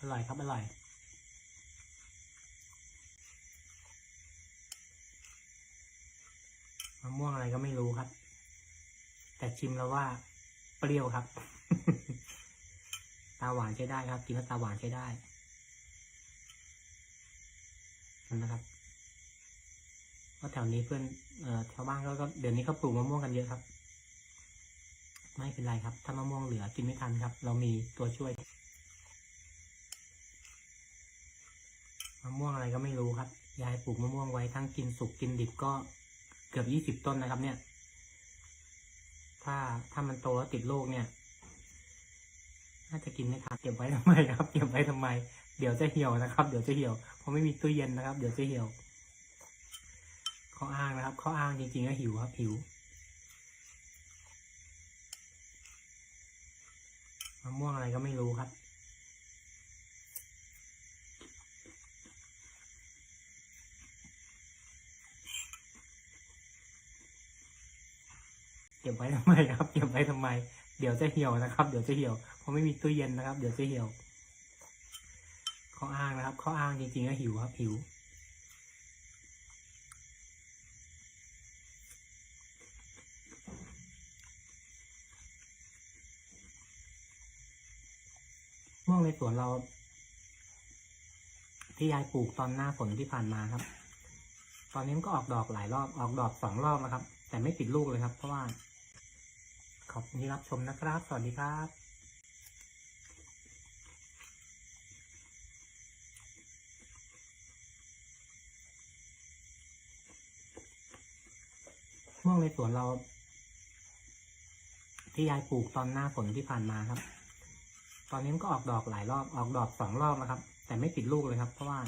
อร่อยครับอร่อยมะม่วงอะไรก็ไม่รู้ครับ แต่ชิมแล้วว่าเปรี้ยวครับ ตาหวานใช้ได้ครับ กินแล้วตาหวานใช้ได้นะครับเพราะแถวนี้เพื่อนเอ่อแถวบ้านก็ก็เดี๋ยวนี้เขาปลูกมะม่วงกันเยอะครับ ไม่เป็นไรครับ ถ้ามะม่วงเหลือกินไม่ทันครับ เรามีตัวช่วย มะม่วงอะไรก็ไม่รู้ครับ ยายปลูกมะม่วงไว้ทั้งกินสุกกินดิบก็เกือบยี่สิบต้นนะครับ เนี่ย ถ้าถ้ามันโตแล้วติดโรคเนี่ย น่าจะกินไม่ทันเก็บไว้ทำไมครับ เก็บไว้ทำไม เดี๋ยวจะเหี่ยวนะครับ เดี๋ยวจะเหี่ยว เพราะไม่มีตู้เย็นนะครับ เดี๋ยวจะเหี่ยว ข้ออ้างนะครับ ข้ออ้างจริงๆก็หิวครับหิวมะม่วงอะไรก็ไม่รู้ครับ ไว้ทำไมครับ เก็บไว้ทำไม เดี๋ยวจะเหี่ยวนะครับ เดี๋ยวจะเหี่ยว เพราะไม่มีตู้เย็นนะครับ เดี๋ยวจะเหี่ยว ข้ออ้างนะครับ ข้ออ้างจริงๆก็หิวครับหิว ม่วงในสวนเรา ที่ยายปลูกตอนหน้าฝนที่ผ่านมาครับ ตอนนี้มันก็ออกดอกหลายรอบ ออกดอกสองรอบนะครับแต่ไม่ติดลูกเลยครับ เพราะว่า ขอบคุณที่รับชมนะครับ สวัสดีครับม่วงในสวนเรา ที่ยายปลูกตอนหน้าฝนที่ผ่านมาครับ ตอนนี้มันก็ออกดอกหลายรอบออกดอกสองรอบนะครับ แต่ไม่ติดลูกเลยครับ เพราะว่า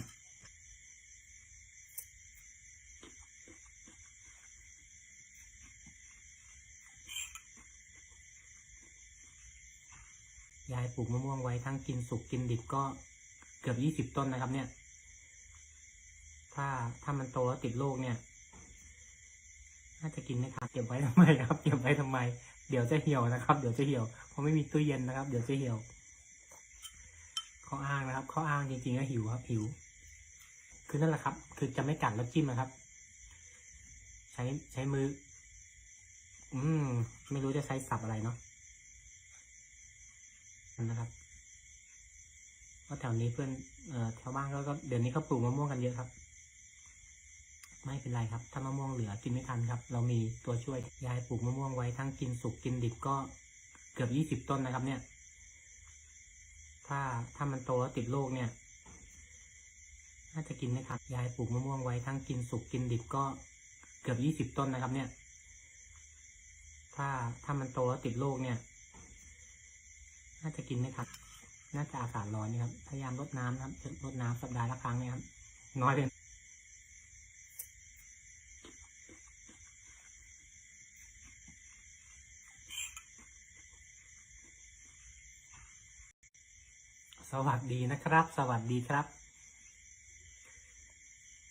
ยายปลูกมะม่วงไว้ทั้งกินสุกกินดิบก็เกือบยี่สิบต้นนะครับ เนี่ย ถ้าถ้ามันโตแล้วติดโรคเนี่ย น่าจะกินไม่ทันเก็บไว้ทำไมครับ เก็บไว้ทำไม เดี๋ยวจะเหี่ยวนะครับ เดี๋ยวจะเหี่ยว เพราะไม่มีตู้เย็นนะครับ เดี๋ยวจะเหี่ยว ข้ออ้างนะครับ ข้ออ้างจริงๆก็หิวครับหิว คือนั่นแหละครับ คือจะไม่กัดแล้วจิ้มนะครับ ใช้ใช้มือ อืม ไม่รู้จะใช้สับอะไรเนาะ นั่นนะครับเพราะแถวนี้เพื่อนเอ่อแถวบ้านก็ก็เดี๋ยวนี้เขาปลูกมะม่วงกันเยอะครับ ไม่เป็นไรครับ ถ้ามะม่วงเหลือกินไม่ทันครับ เรามีตัวช่วยยายปลูกมะม่วงไว้ทั้งกินสุกกินดิบก็เกือบยี่สิบต้นนะครับ เนี่ย ถ้าถ้ามันโตแล้วติดโรคเนี่ยน่าจะกินไม่ทันยายปลูกมะม่วงไว้ทั้งกินสุกกินดิบก็เกือบยี่สิบต้นนะครับ เนี่ย ถ้าถ้ามันโตแล้วติดโรคเนี่ย น่าจะกินไม่ทันน่าจะอากาศร้อนนะครับ พยายามลดน้ำนะครับลดน้ำสัปดาห์ละครั้งนี่ครับ น้อยเลยสวัสดีนะครับ สวัสดีครับ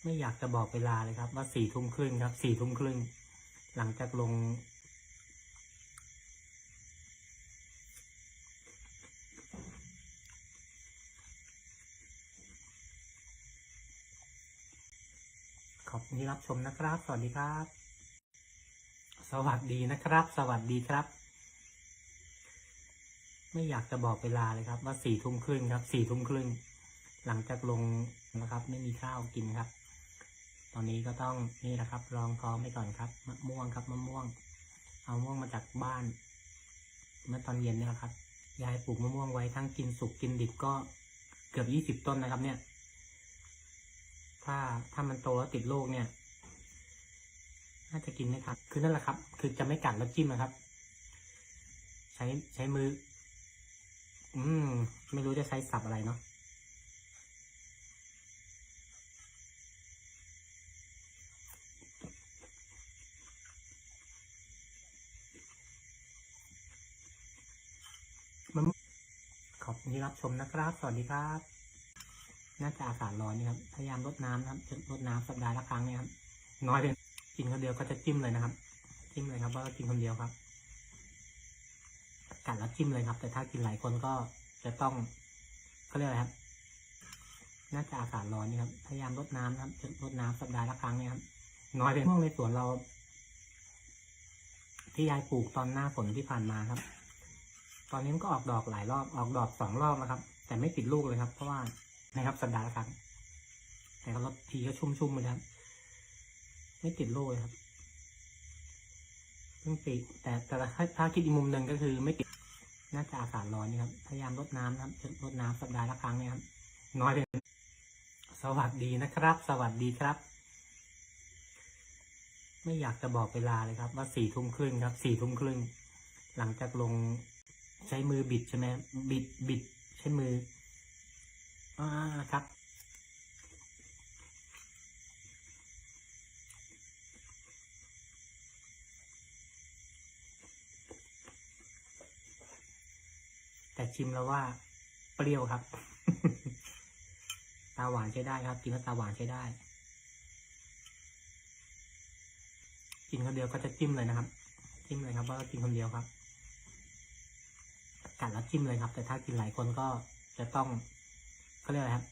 ไม่อยากจะบอกเวลาเลยครับ ว่าสี่ทุ่มครึ่งครับ สี่ทุ่มครึ่ง หลังจากลง ขอบคุณ ที่รับชมนะครับ สวัสดีครับ สวัสดีนะครับ สวัสดีครับ ไม่อยากจะบอกเวลาเลยครับ ว่าสี่ทุ่มครึ่งครับสี่ทุ่มครึ่งหลังจากลงนะครับ ไม่มีข้าวกินครับ ตอนนี้ก็ต้องนี่นะครับรองท้องไปก่อนครับมะม่วงครับมะม่วง เอาม่วงมาจากบ้าน เมื่อตอนเย็นเนี่ยนะครับยายปลูกมะม่วงไว้ทั้งกินสุกกินดิบก็เกือบยี่สิบต้นนะครับเนี่ย ถ้าถ้ามันโตแล้วติดโรคเนี่ย น่าจะกินไม่ทันคือนั่นแหละครับ คือจะไม่กัดแล้วจิ้มนะครับ ใช้ใช้มือ อืม ไม่รู้จะใช้สับอะไรเนาะขอบคุณที่รับชมนะครับ สวัสดีครับ น่าจะอากาศร้อนนะครับ พยายามลดน้ำนะครับลดน้ำสัปดาห์ละครั้งนะครับ น้อยเลยกินคนเดียวก็จะจิ้มเลยนะครับ จิ้มเลยครับว่ากินคนเดียวครับกัดแล้วจิ้มเลยครับ แต่ถ้ากินหลายคนก็จะต้องเขาเรียกอะไรครับ น่าจะอากาศร้อนนี่ครับ พยายามลดน้ำนะครับจะลดน้ำสัปดาห์ละครั้งนี่ครับ น้อยเป็นม่วงในสวนเรา ที่ยายปลูกตอนหน้าฝนที่ผ่านมาครับ ตอนนี้มันก็ออกดอกหลายรอบ ออกดอกสองรอบแล้วครับ แต่ไม่ติดลูกเลยครับ เพราะว่า นะครับ สัปดาห์ละครั้งแต่ก็รอบทีก็ชุ่มๆเลยครับไม่ติดลูกเลยครับเพิ่งปีแต่แต่ถ้าถ้าคิดอีกมุมหนึ่งก็คือไม่ติดน่าจะอากาศร้อนนี่ครับ พยายามลดน้ำนะครับลดน้ำสัปดาห์ละครั้งนี่ครับ น้อยเป็นสวัสดีนะครับ สวัสดีครับ ไม่อยากจะบอกเวลาเลยครับ ว่าสี่ทุ่มครึ่งครับสี่ทุ่มครึ่งหลังจากลงใช้มือบิดใช่ไหมบิดบิดใช้มือ อ่าครับแต่ชิมแล้วว่าเปรี้ยวครับ ตาหวานใช้ได้ครับ กินแล้วตาหวานใช้ได้ กินคนเดียวก็จะจิ้มเลยนะครับ จิ้มเลยครับว่ากินคนเดียวครับกัดแล้วจิ้มเลยครับ แต่ถ้ากินหลายคนก็จะต้อง เขาเรียกอะไรครับ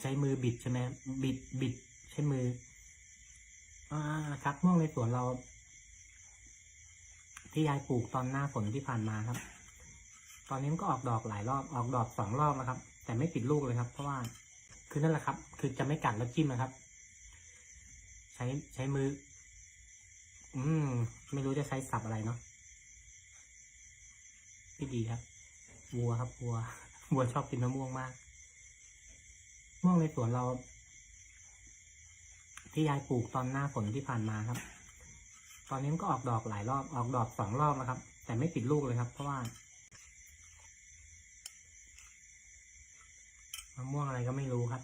ใช้มือบิดใช่ไหมบิดบิดใช้มือ อ่าครับม่วงในสวนเรา ที่ยายปลูกตอนหน้าฝนที่ผ่านมาครับ ตอนนี้มันก็ออกดอกหลายรอบออกดอกสองรอบแล้วครับ แต่ไม่ติดลูกเลยครับ เพราะว่าคือนั่นแหละครับ คือจะไม่กัดแล้วจิ้มนะครับ ใช้ใช้มือ อืม ไม่รู้จะใช้สับอะไรเนาะพี่ดีครับ วัวครับ วัว วัวชอบกินมะม่วงมาก มะม่วงในสวนเรา ที่ยายปลูกตอนหน้าฝนที่ผ่านมาครับ ตอนนี้มันก็ออกดอกหลายรอบออกดอกสองรอบแล้วครับ แต่ไม่ติดลูกเลยครับ เพราะว่ามะม่วงอะไรก็ไม่รู้ครับ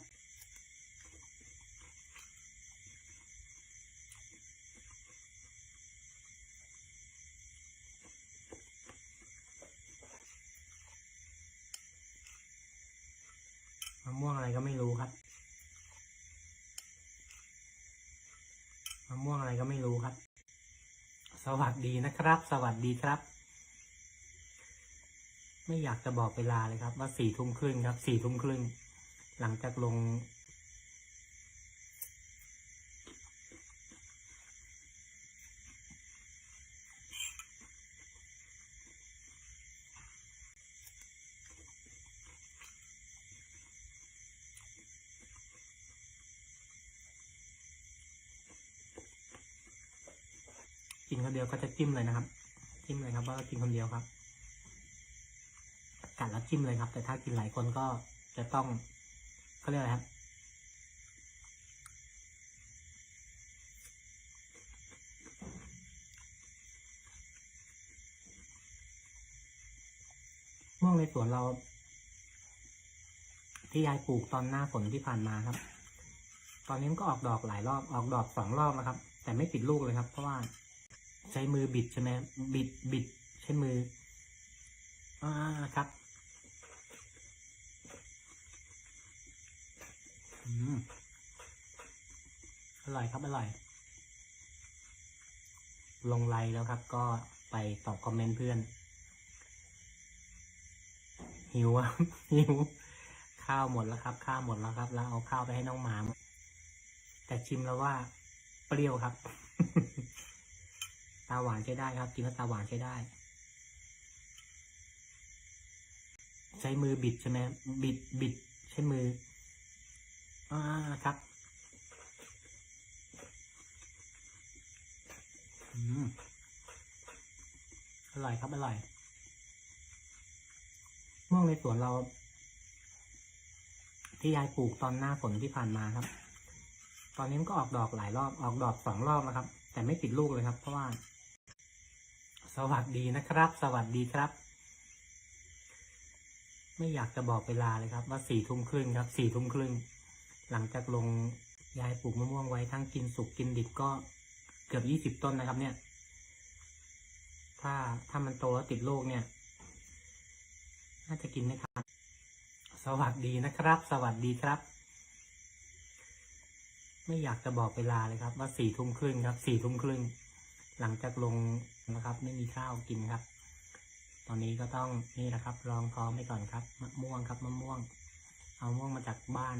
มะม่วงอะไร ก็ไม่รู้ครับมะม่วงอะไรก็ไม่รู้ครับ สวัสดีนะครับ สวัสดีครับ ไม่อยากจะบอกเวลาเลยครับ ว่าสี่ทุ่มครึ่งครับ สี่ทุ่มครึ่ง หลังจากลง กินคนเดียวก็จะจิ้มเลยนะครับ จิ้มเลยครับว่ากินคนเดียวครับกัดแล้วจิ้มเลยครับ แต่ถ้ากินหลายคนก็จะต้องเขาเรียกอะไรครับม่วงในสวนเรา ที่ยายปลูกตอนหน้าฝนที่ผ่านมาครับ ตอนนี้มันก็ออกดอกหลายรอบออกดอกสองรอบแล้วครับ แต่ไม่ติดลูกเลยครับ เพราะว่า ใช้มือบิดใช่ไหมบิดบิดใช้มืออ่าครับอืมอร่อยครับอร่อยลงไลน์แล้วครับ ก็ไปตอบคอมเมนต์เพื่อน หิวอะหิวข้าวหมดแล้วครับ ข้าวหมดแล้วครับ แล้วเอาข้าวไปให้น้องหมา แต่ชิมแล้วว่าเปรี้ยวครับาหวานใช้ได้ครับกินแล้วตาหวานใช้ได้ ใช้มือบิดใช่ไหมบิดบิดใช้มืออ่าครับอืมอร่อยครับอร่อยม่วงในสวนเรา ที่ยายปลูกตอนหน้าฝนที่ผ่านมาครับ ตอนนี้มันก็ออกดอกหลายรอบออกดอกสองรอบแล้วครับ แต่ไม่ติดลูกเลยครับ เพราะว่า สวัสดีนะครับ สวัสดีครับ ไม่อยากจะบอกเวลาเลยครับ ว่าสี่ทุ่มครึ่งครับสี่ทุ่มครึ่งหลังจากลงยายปลูกมะม่วงไว้ทั้งกินสุกกินดิบก็เกือบยี่สิบต้นนะครับ เนี่ย ถ้าถ้ามันโตแล้วติดลูกเนี่ย น่าจะกินไม่ทันสวัสดีนะครับ สวัสดีครับ ไม่อยากจะบอกเวลาเลยครับ ว่าสี่ทุ่มครึ่งครับสี่ทุ่มครึ่ง หลังจากลงนะครับ ไม่มีข้าวกินครับ ตอนนี้ก็ต้องนี่นะครับรองท้องไปก่อนครับ มะม่วงครับมะม่วง เอามะม่วงมาจากบ้าน